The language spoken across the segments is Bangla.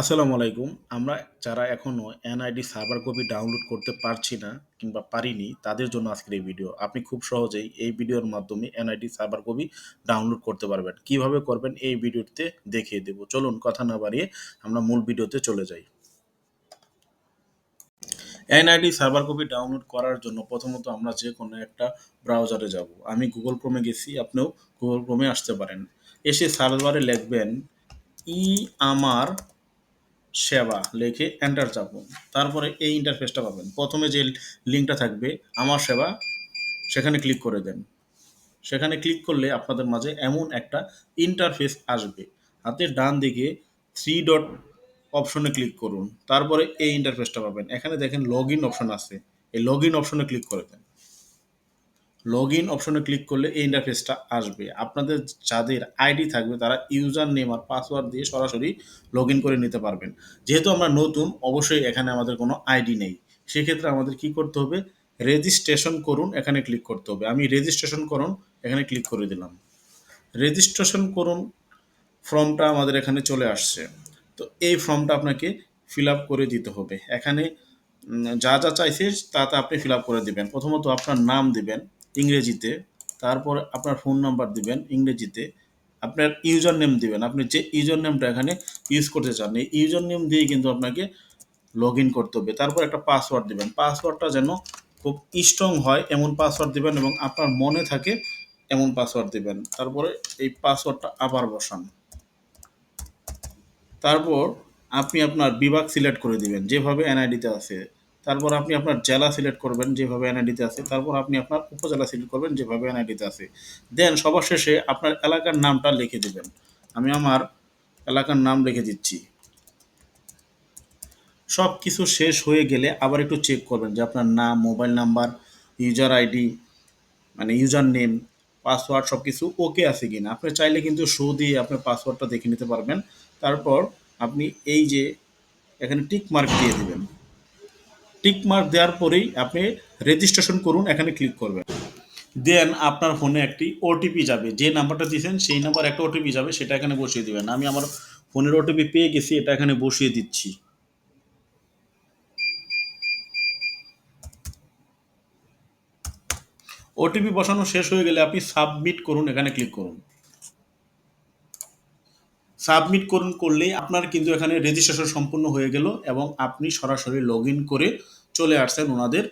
আসসালামু আলাইকুম। আমরা যারা এখনও এনআইডি সার্ভার কপি ডাউনলোড করতে পারছি না কিংবা পারিনি, তাদের জন্য আজকের এই ভিডিও। আপনি খুব সহজেই এই ভিডিওর মাধ্যমে এনআইডি সার্ভার কপি ডাউনলোড করতে পারবেন। কীভাবে করবেন এই ভিডিওতে দেখিয়ে দেব। চলুন কথা না বাড়িয়ে আমরা মূল ভিডিওতে চলে যাই। এনআইডি সার্ভার কপি ডাউনলোড করার জন্য প্রথমত আমরা যে কোনো একটা ব্রাউজারে যাব। আমি গুগল ক্রোমে গেছি, আপনিও গুগল ক্রোমে আসতে পারেন। এসে সার্ভারে লিখবেন ই আমার সেবা লিখে এন্টার চাপুন তারপরে এই ইন্টারফেসটা পাবেন। প্রথমে যে লিঙ্কটা থাকবে, আমার সেবা, সেখানে ক্লিক করে দেন। সেখানে ক্লিক করলে আপনাদের মাঝে এমন একটা ইন্টারফেস আসবে। হাতের ডান দিকে থ্রি ডট অপশনে ক্লিক করুন। তারপরে এই ইন্টারফেসটা পাবেন। এখানে দেখেন লগ ইন অপশন আছে। এই লগ ইন অপশনে ক্লিক করে দেন। লগ ইন অপশনে ক্লিক করলে এই ইন্টারফেসটা আসবে। আপনাদের যাদের আইডি থাকবে, তারা ইউজার নেম আর পাসওয়ার্ড দিয়ে সরাসরি লগ ইন করে নিতে পারবেন। যেহেতু আমরা নতুন, অবশ্যই এখানে আমাদের কোনো আইডি নেই। সেক্ষেত্রে আমাদের কি করতে হবে? রেজিস্ট্রেশন করুন, এখানে ক্লিক করতে হবে। আমি রেজিস্ট্রেশন করুন, এখানে ক্লিক করে দিলাম। রেজিস্ট্রেশন করুন, ফর্মটা আমাদের এখানে চলে আসছে। তো এই ফর্মটা আপনাকে ফিল আপ করে দিতে হবে। এখানে যা যা চাইছে, তা তা আপনি ফিল আপ করে দিবেন। প্রথমত আপনার নাম দিবেন। ইংরেজিতে, তারপর আপনার ফোন নাম্বার দিবেন ইংরেজিতে, আপনার ইউজার নেম দিবেন। আপনি যে ইউজার নেমটা এখানে ইউজ করতে চান, এই ইউজার নেম দিয়ে কিন্তু আপনাকে লগ ইন করতে হবে। তারপর একটা পাসওয়ার্ড দিবেন। পাসওয়ার্ডটা যেন খুব স্ট্রং হয়, এমন পাসওয়ার্ড দিবেন এবং আপনার মনে থাকে এমন পাসওয়ার্ড দিবেন। তারপরে এই পাসওয়ার্ডটা আবার বসান। তারপর আপনি আপনার বিভাগ সিলেক্ট করে দিবেন। যেভাবে এনআইডিতে আছে। তারপর আপনি আপনার জেলা সিলেক্ট করবেন যেভাবে এনআইডিতে আছে, তারপর আপনি আপনার উপজেলা সিলেক্ট করবেন যেভাবে এনআইডিতে আছে। দেন সবার শেষে আপনার এলাকার নামটা লিখে দেবেন। আমি আমার এলাকার নাম লিখে দিচ্ছি। সব কিছু শেষ হয়ে গেলে আবার একটু চেক করবেন যে আপনার নাম মোবাইল নাম্বার ইউজার আইডি মানে ইউজার নেম পাসওয়ার্ড সব কিছু ওকে আছে কিনা। আপনি চাইলে কিন্তু শো দিয়ে আপনার পাসওয়ার্ডটা দেখে নিতে পারবেন। তারপর আপনি এই যে এখানে টিক মার্ক দিয়ে দেবেন। টিক মার্ক দেওয়ার পরেই আপনি রেজিস্ট্রেশন করুন, এখানে ক্লিক করবেন। দেন আপনার ফোনে একটি ওটিপি যাবে। যে নাম্বারটা দিয়েছেন, সেই নাম্বার একটা ওটিপি যাবে, সেটা এখানে বসিয়ে দেবেন। আমি আমার ফোনের ওটিপি পেয়ে গেছি, এটা এখানে বসিয়ে দিচ্ছি। ওটিপি বসানো শেষ হয়ে গেলে আপনি সাবমিট করুন, এখানে ক্লিক করুন। সাবমিট করুন করলেই আপনার কিন্তু এখানে রেজিস্ট্রেশন সম্পূর্ণ হয়ে গেল এবং আপনি সরাসরি লগ করে চলে আসছেন ওনাদের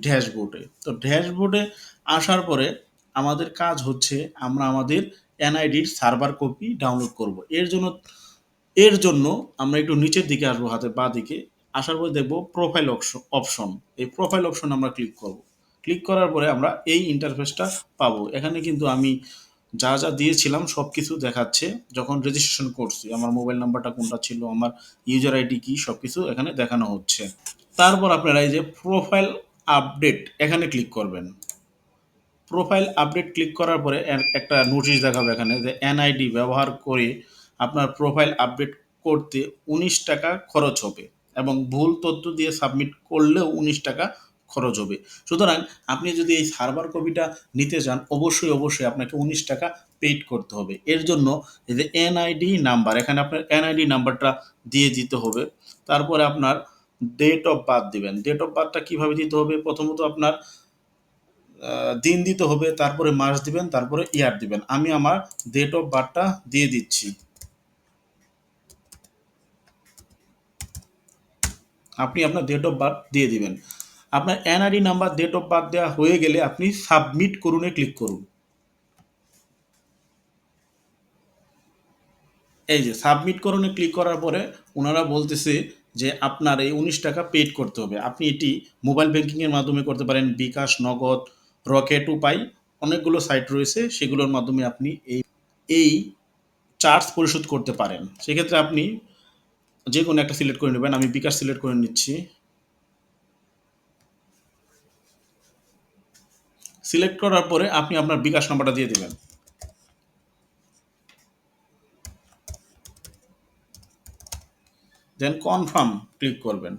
ড্যাশবোর্ডে তো ড্যাশবোর্ডে আসার পরে আমাদের কাজ হচ্ছে আমরা আমাদের এনআইডির সার্ভার কপি ডাউনলোড করব। এর জন্য এর জন্য আমরা একটু নিচের দিকে আসব হাতে, বা দিকে। আসার পরে দেখব প্রোফাইল অপশন এই প্রোফাইল অপশন আমরা ক্লিক করব। ক্লিক করার পরে আমরা এই ইন্টারফেসটা পাবো। এখানে কিন্তু আমি যা যা দিয়েছিলাম সব কিছু দেখাচ্ছে। যখন রেজিস্ট্রেশন করছি আমার মোবাইল নাম্বারটা কোনটা ছিল, আমার ইউজার আইডি কি সব কিছু এখানে দেখানো হচ্ছে। তারপর আপনারা এই যে প্রোফাইল আপডেট এখানে ক্লিক করবেন। প্রোফাইল আপডেট ক্লিক করার পরে একটা নোটিশ দেখাবে এখানে যে এনআইডি ব্যবহার করে আপনার প্রোফাইল আপডেট করতে উনিশ টাকা খরচ হবে এবং ভুল তথ্য দিয়ে সাবমিট করলেও উনিশ টাকা খরচ হবে। সুতরাং আপনি যদি এই সার্ভার কপিটা নিতে চান, অবশ্যই অবশ্যই আপনাকে উনিশ টাকা পেইড করতে হবে। এর জন্য যে এনআইডি নাম্বার এখানে আপনার এনআইডি নাম্বারটা দিয়ে দিতে হবে। তারপরে আপনার ডেট অফ বার্থ দিবেন। ডেট অফ বার্থটা কীভাবে দিতে হবে? প্রথমত আপনার দিন দিতে হবে, তারপরে মাস দিবেন, তারপরে ইয়ার দিবেন। আমি আমার ডেট অফ বার্থটা দিয়ে দিচ্ছি। আপনি আপনার ডেট অফ বার্থ দিয়ে দিবেন। আপনার NID number date of birth দেওয়া হয়ে গেলে আপনি সাবমিট করুনে ক্লিক করুন। এই যে সাবমিট করুনে ক্লিক করার পরে ওনারা বলতেছে যে আপনার এই উনিশ টাকা পেড করতে হবে। আপনি এটি মোবাইল ব্যাংকিংয়ের মাধ্যমে করতে পারেন, বিকাশ, নগদ রকেট উপায়, অনেকগুলো সাইট রয়েছে, সেগুলোর মাধ্যমে আপনি এই এই চার্জ পরিশোধ করতে পারেন। সেক্ষেত্রে আপনি যে কোনো একটা সিলেক্ট করে নেবেন, আমি বিকাশ সিলেক্ট করে নিচ্ছি। সিলেক্ট করার পরে আপনি আপনার বিকাশ নাম্বারটা দিয়ে দেবেন। দেন কনফার্ম ক্লিক করবেন।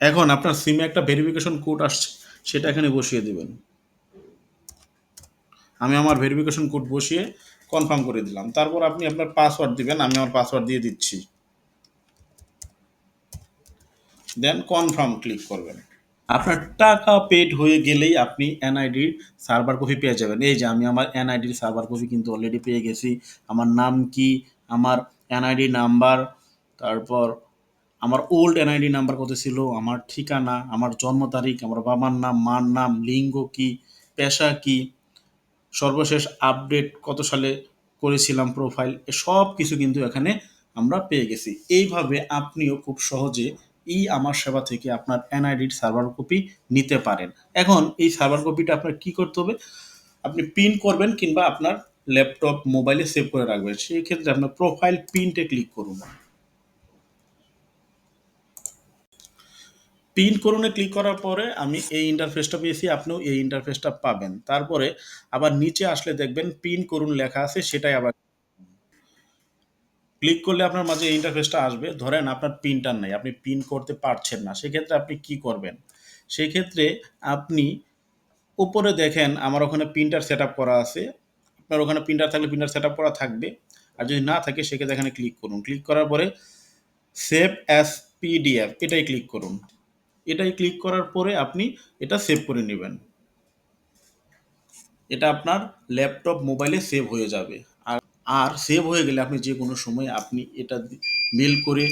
এখন আপনার সিমে একটা ভেরিফিকেশন কোড আসছে, সেটা এখানে বসিয়ে দেবেন। আমি আমার ভেরিফিকেশন কোড বসিয়ে কনফার্ম করে দিলাম। তারপর আপনি আপনার পাসওয়ার্ড দিবেন, আমি আমার পাসওয়ার্ড দিয়ে দিচ্ছি। দেন কনফার্ম ক্লিক করবেন। আপনার টাকা পেড হয়ে গেলেই আপনি এনআইডির সার্ভার কপি পেয়ে যাবেন। এই যে আমি আমার এনআইডির সার্ভার কপি কিন্তু অলরেডি পেয়ে গেছি। আমার নাম কি? আমার এনআইডি নাম্বার তারপর আমার ওল্ড এনআইডি নাম্বার কত ছিল? আমার ঠিকানা, আমার জন্ম তারিখ, আমার বাবার নাম, মার নাম, লিঙ্গ কি, পেশা কি, সর্বশেষ আপডেট কত সালে করেছিলাম প্রোফাইল সব কিছু কিন্তু এখানে আমরা পেয়ে গেছি। এইভাবে আপনিও খুব সহজে ই আমার সেবা থেকে আপনার এনআইডির সার্ভার কপি নিতে পারেন। এখন এই সার্ভার কপিটা আপনার কি করতে হবে? আপনি পিন করবেন কিংবা আপনার ল্যাপটপ মোবাইলে সেভ করে রাখবেন। সেই ক্ষেত্রে আপনার প্রোফাইল পিনটে ক্লিক করুন। পিন করুনে ক্লিক করার পরে আমি এই ইন্টারফেসটা পেয়েছি, আপনিও এই ইন্টারফেসটা পাবেন। তারপরে আবার নিচে আসলে দেখবেন পিন করুন লেখা আছে, সেটাই আবার ক্লিক করলে আপনার মাঝে ইন্টারফেসটা আসবে। ধরেন আপনার পিনটার নাই, আপনি পিন করতে পারছেন না, সেক্ষেত্রে আপনি কি করবেন? সেই ক্ষেত্রে আপনি উপরে দেখেন আমার ওখানে প্রিন্টার সেট করা আছে। আপনার ওখানে প্রিন্টার থাকলে প্রিন্টার সেট করা থাকবে। আর যদি না থাকে, সেক্ষেত্রে এখানে ক্লিক করুন। ক্লিক করার পরে সেভ অ্যাস পিডিএফ এটাই ক্লিক করুন। এটাই ক্লিক করার পরে আপনি এটা সেভ করে নেবেন। এটা আপনার ল্যাপটপ মোবাইলে সেভ হয়ে যাবে। আর সেভ হয়ে গেলে আপনি যে কোনো সময় আপনি এটা মেল করে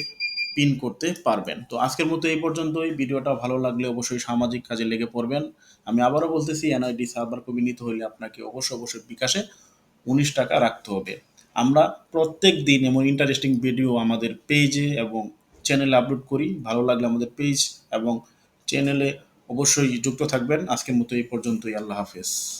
পিন করতে পারবেন। তো আজকের মতো এই পর্যন্তই। ভিডিওটা ভালো লাগলে অবশ্যই সামাজিক কাজে লেগে পড়বেন। আমি আবারও বলতেছি এনআইডি সার্ভার কপি নিতে হলে আপনাকে অবশ্যই অবশ্যই বিকাশে উনিশ টাকা রাখতে হবে। আমরা প্রত্যেক দিন এমন ইন্টারেস্টিং ভিডিও আমাদের পেজে এবং চ্যানেলে আপলোড করি। ভালো লাগলে আমাদের পেজ এবং চ্যানেলে অবশ্যই যুক্ত থাকবেন। আজকের মতো এই পর্যন্তই। আল্লাহ হাফেজ।